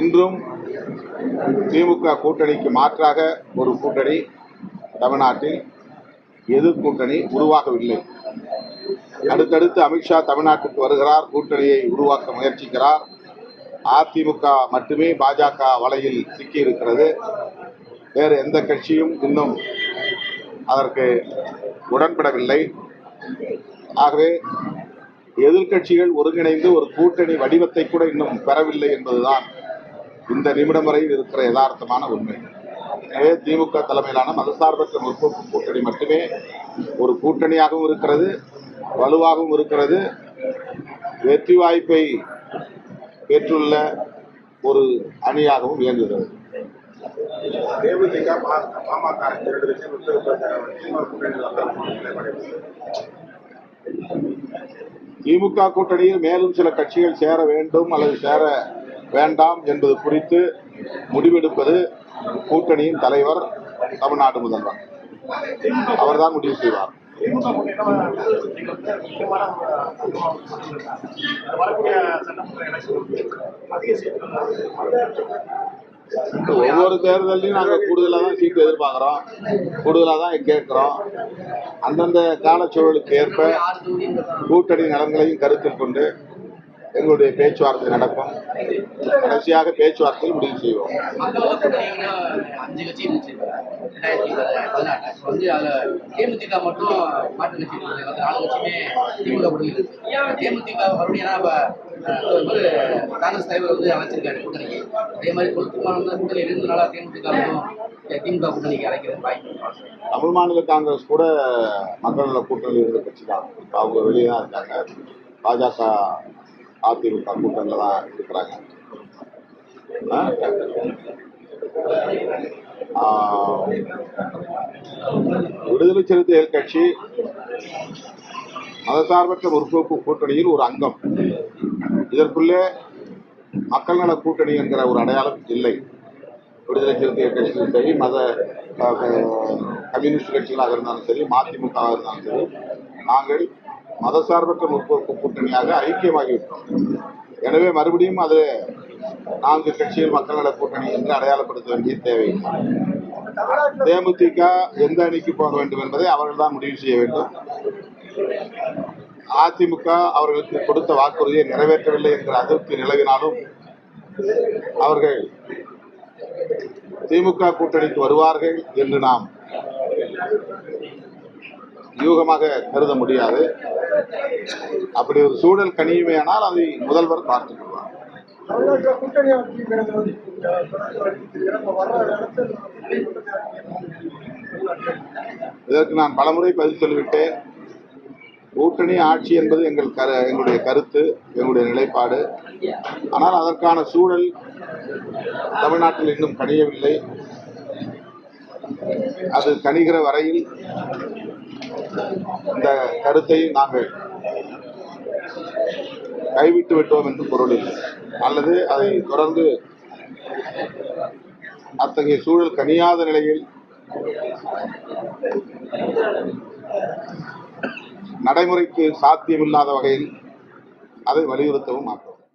இன்றும் திமுக கூட்டணிக்கு மாற்றாக ஒரு கூட்டணி தமிழ்நாட்டில் எதிர் கூட்டணி உருவாகவில்லை. அடுத்தடுத்து அமித்ஷா தமிழ்நாட்டுக்கு வருகிறார் கூட்டணியை உருவாக்க முயற்சிக்கிறார். அதிமுக மட்டுமே பாஜக வலையில் சிக்கியிருக்கிறது. வேறு எந்த கட்சியும் இன்னும் அதற்கு உடன்படவில்லை. ஆகவே எதிர்க்கட்சிகள் ஒருங்கிணைந்து ஒரு கூட்டணி வடிவத்தை கூட இன்னும் பெறவில்லை என்பதுதான் இந்த நிமிடம் வரையில் இருக்கிற யதார்த்தமான உண்மை. எனவே திமுக தலைமையிலான மதசார்பற்ற முற்போக்கு கூட்டணி மட்டுமே ஒரு கூட்டணியாகவும் இருக்கிறது வலுவாகவும் இருக்கிறது. வெற்றி வாய்ப்பை பெற்றுள்ள ஒரு அணியாகவும் இயங்குகிறது? திமுக கூட்டணியில் மேலும் சில கட்சிகள் சேர வேண்டும் அல்லது சேர வேண்டாம் என்பது குறித்து முடிவெடுப்பது கூட்டணியின் தலைவர் தமிழ்நாடு முதல்வர். அவர்தான் முடிவு செய்வார். ஒவ்வொரு தேர்தலையும் நாங்கள் கூடுதலாக தான் சீட்டு எதிர்பார்க்குறோம். கூடுதலாக தான் கேட்குறோம். அந்தந்த காலச்சூழலுக்கு ஏற்ப கூட்டணி நலன்களையும் கருத்தில் கொண்டு எங்களுடைய பேச்சுவார்த்தை நடக்கும். கடைசியாக பேச்சுவார்த்தையில் முடிவு செய்வோம். கூட்டணி காங்கிரஸ் தலைவர் வந்து அழைச்சிருக்காரு கூட்டணிக்கு. அதே மாதிரி வந்து கூட்டணி இருந்ததுனால தேமுதிக மட்டும் திமுக கூட்டணிக்கு அழைக்கிறது வாய்ப்பு. தமிழ் மாநில காங்கிரஸ் கூட மக்கள் நல கூட்டணியில் இருந்த கட்சி தான். அவங்க வெளியே தான் இருக்காங்க. பாஜக அதிமுக கூட்டணியில் தான் இருக்கிறாங்க விடுதலை சிறுத்தைகள் கட்சி மதசார்பற்ற முற்போக்கு கூட்டணியில் ஒரு அங்கம். இதற்குள்ளே மக்கள் நல கூட்டணி என்கிற ஒரு அடையாளம் இல்லை. விடுதலை சிறுத்தைகள் கட்சியும் சரி மத கம்யூனிஸ்ட் கட்சிகளாக இருந்தாலும் சரி மதிமுகவாக இருந்தாலும் சரி நாங்கள் மதசார்பற்ற முற்போக்கு கூட்டணியாக ஐக்கியமாகிவிட்டோம். எனவே மறுபடியும் அது நான்கு கட்சிகள் மக்கள் நல கூட்டணி என்று அடையாளப்படுத்த வேண்டிய தேவையில்லை. தேமுதிக எந்த அணிக்கு போக வேண்டும் என்பதை அவர்கள்தான் முடிவு செய்ய வேண்டும். அதிமுக அவர்களுக்கு கொடுத்த வாக்குறுதியை நிறைவேற்றவில்லை என்ற அதிருப்தி நிலவினாலும் அவர்கள் திமுக கூட்டணிக்கு வருவார்கள் என்று நாம் யூகமாக கருத முடியாது. அப்படி ஒரு சூழல் கனியுமையானால் அதை முதல்வர் பார்த்துக் கொள்வார் இதற்கு நான் பலமுறை பதில் சொல்லிவிட்டேன். கூட்டணி ஆட்சி என்பது எங்கள் கரு எங்களுடைய கருத்து எங்களுடைய நிலைப்பாடு. ஆனால் அதற்கான சூழல் தமிழ்நாட்டில் இன்னும் கணியவில்லை அது கணிகிற வரையில் இந்த கருத்தை நாங்கள் கைவிட்டு விட்டோம் என்று பொருள் அல்லது அதை தொடர்ந்து அத்தகைய சூழல் கனியாத நிலையில் நடைமுறைக்கு சாத்தியமில்லாத வகையில் அதை வலியுறுத்தவும் மாட்டோம்.